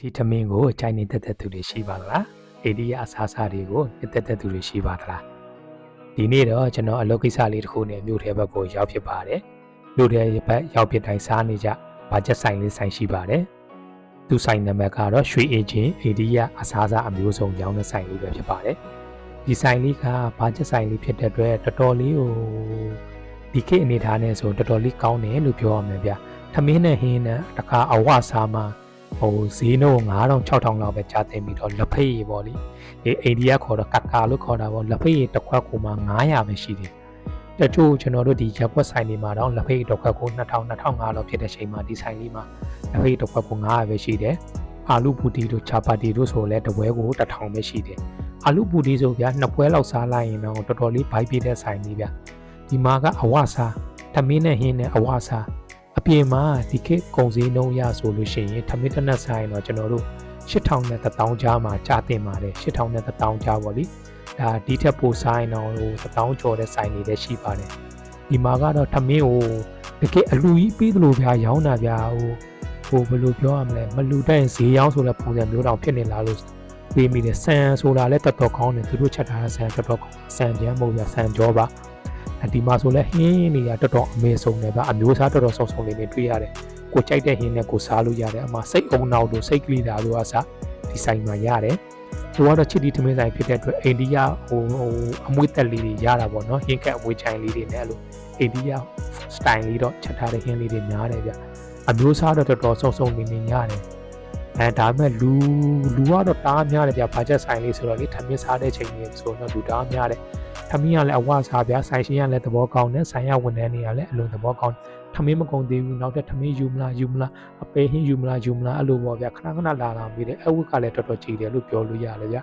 ဒီထမင်းကိုကြိုက်နေတတ်တဲ့သူတွေရှိပါသလားအိန္ဒိယအစားအစာတွေကိုနှစ်သက်တဲ့သူတွေရှိပါသလားဒီနေ့တော့ကျွန်တော်အလုပ်ကိစ္စလေးတစ်ခုနဲ့မြို့ထဲဘက်ကိုရောက်ဖြစ်ပါတယ်မြို့ထဲဘက်ရောက်ဖြစ်တိုင်းစားနေကြဘာချက်ဆိုင်လေးဆိုင်ရှိပါတယ်သူဆိုင်နံပါတ်ကတော့ရွှေအင်ဂျင်အိန္ဒိယအစားအစာအမျိုးစုံရောင်းတဲ့ဆိုင်လေးပဲဖြစ်ပါတယ်ဒီဆိုင်လေးကဘာချက်ဆိုင်လေးဖြစ်တဲ့အတွက်တော်တော်လေးဟိုဒီခေတ်အနေထားနဲ့ဆိုတော်တော်လေးကောင်းတယ်လို့ပြောရမှာဗျထမင်းနဲ့ဟင်းနဲ့တခါအဝစားမှာ ဟိုဈေးနှုန်း9000 6000လောက်ပဲကြားသိပြီးတော့လက်ဖိတ်ရေပေါ့လေဒီအိန္ဒိယခေါ်တော့ကတ်ကာလို့ခေါ်တာပေါ့လက်ဖိတ်ရေတစ်ခွက်ကိုမှ900ပဲရှိတယ်တချို့ကျွန်တော်တို့ဒီရက်ွက်ဆိုင်တွေမှာတော့လက်ဖိတ်တစ်ခွက်ကို2000 2500လောက်ဖြစ်တဲ့ချိန်မှာဒီဆိုင်လေးမှာလက်ဖိတ်တစ်ခွက်ကို900ပဲရှိတယ်အာလူပူတီတို့ချာပါတီတို့ဆိုလဲတပွဲကို1000ပဲရှိတယ်အာလူပူတီဆိုဗျာနှစ်ပွဲလောက်စားလိုက်ရင်တော့တော်တော်လေးဘိုက်ပြတဲ့ဆိုင်လေးဗျာဒီမှာကအဝစားထမင်းနဲ့ဟင်းနဲ့အဝစား အပြင်မှာဒီခေတ်ကုန်စည်နှုန်းရဆိုလို့ရှိရင်ထမင်းတစ်နက်ဆိုင်တော့ကျွန်တော်တို့8000နဲ့1000ကြားမှာကြာတင်ပါတယ်8000နဲ့1000ကြားပေါ့လေဒါဒီထက်ပိုဆိုင်တော့ဟို1000ကျော်တဲ့ဆိုင်တွေလည်းရှိပါတယ်ဒီမှာကတော့ထမင်းကိုတကယ်အလူကြီးပြီးသလိုဗျာရောင်းတာဗျာဟိုဟိုဘယ်လိုပြောရမလဲမလူတဲ့ဈေးရောင်းဆိုတဲ့ပုံစံမျိုးတောင်ဖြစ်နေလားလို့ပေးမိတယ်ဆန်ဆိုတာလည်းတော်တော်ကောင်းတယ်သူတို့ချက်ထားတဲ့ဆန်တော်တော်ဆန်ပြန်မဟုတ်ဗျာဆန်ကြောပါ ဒီမှာဆိုလဲဟင်းတွေကတော်တော်အမေဆုံးတယ်ဗျအမျိုးသားတော်တော်ဆုံဆုံလေးတွေတွေ့ရတယ်ကိုကြိုက်တဲ့ဟင်းနဲ့ကိုစားလို့ရတယ်အမှစိတ်အုံနောက်တို့စိတ်ကလေးတာတို့အစားဒီဆိုင်မှာရတယ်သူကတော့ချစ်တီထမင်းဆိုင်ဖြစ်တဲ့အတွက်အိန္ဒိယဟိုဟိုအမွေးတက်လေးတွေရတာပေါ့နော်ဟင်းကက်အမွေးချိုင်လေးတွေနဲ့အဲ့လိုအိန္ဒိယစတိုင်လေးတော့ချက်ထားတဲ့ဟင်းလေးတွေများတယ်ဗျအမျိုးသားတော့တော်တော်ဆုံဆုံနေနေရတယ်အဲဒါပေမဲ့လူလူကတော့တားများတယ်ဗျဘာချက်ဆိုင်လေးဆိုတော့လေထမင်းစားတဲ့ချိန်လေးဆိုတော့လူတားများတယ် ထမင်းကလည်းအဝစားဗျဆိုင်ရှင်ကလည်းသဘောကောင်းတယ်ဆိုင်ရဝန်ထမ်းတွေကလည်းအလုံးသဘောကောင်းထမင်းမကုန်သေးဘူးနောက်တဲ့ထမင်းယူမလားယူမလားအပေဟင်းယူမလားယူမလားအဲ့လိုပေါ့ဗျခဏခဏလာလာပြီးတယ်အဝတ်ကလည်းတော်တော်ကြည်တယ်လို့ပြောလို့ရတယ်ဗျ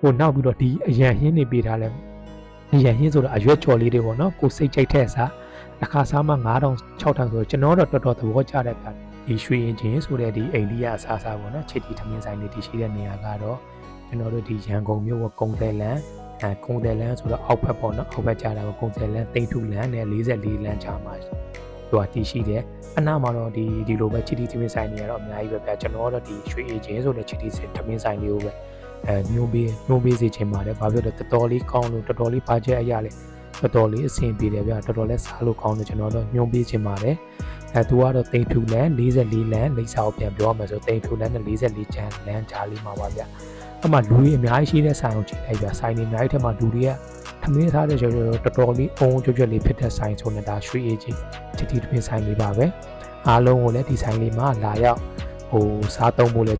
ဟိုနောက်ပြီးတော့ဒီအရန်ဟင်းတွေပေးထားလဲအရန်ဟင်းဆိုတော့အရွက်ကြော်လေးတွေပေါ့နော်ကိုစိတ်ကြိုက်တဲ့စားတစ်ခါစားမှ9000 6000ဆိုတော့ကျွန်တော်တော့တော်တော်သဘောကျတယ်ဗျဒီရွှေရင်ချင်းဆိုတဲ့ဒီအိန္ဒိယအစားအစာပေါ့နော်ချစ်တီထမင်းဆိုင်တွေတည်ရှိတဲ့နေရာကတော့ကျွန်တော်တို့ဒီရန်ကုန်မြို့ကကုံတယ်လန် အဲကုံတယ်လန်ဆိုတော့အောက်ဘက်ပေါ့နော်အောက်ဘက်ကျတာကကုံတယ်လန်တိတ်ထုလန်နဲ့44လန်ချာမှာသူကတည်ရှိတယ်အနားမှာတော့ဒီဒီလိုပဲချစ်တီထမင်းဆိုင်တွေကတော့အများကြီးပဲဗျကျွန်တော်တော့ဒီရွှေအေချင်းဆိုတဲ့ချစ်တီထမင်းဆိုင်လေးကိုပဲအဲမျိုးပေးမျိုးပေးစီချင်ပါတယ်ဘာဖြစ်လို့တော်တော်လေးကောင်းလို့တော်တော်လေးဘာကျက်အရာလေတော်တော်လေးအဆင်ပြေတယ်ဗျတော်တော်လေးစားလို့ကောင်းတယ်ကျွန်တော်တော့ညွှန်ပေးချင်ပါတယ်အဲသူကတော့တိမ်ဖြူလန်44လန်လိပ်စာကိုပြန်ပြောမှဆိုတိမ်ဖြူလန်နဲ့44ချမ်းလန်ကြားလေးမှာပါဗျ အမှလူတွေအများကြီးရှိတဲ့ဆိုင်ကိုကြည့်လိုက်ဗျဆိုင်တွေအများကြီးထဲမှာလူတွေကထမင်းထားတဲ့ကျော်တော်တော်လေးအုံကြွကြွလေးဖြစ်တဲ့ဆိုင်ဆိုနေတာရွှေအေးကြီးချစ်တီတွင်ဆိုင်လေးပါပဲအားလုံးကိုလည်းဒီဆိုင်လေးမှာလာရောက်ဟိုစားသုံးဖို့လည်း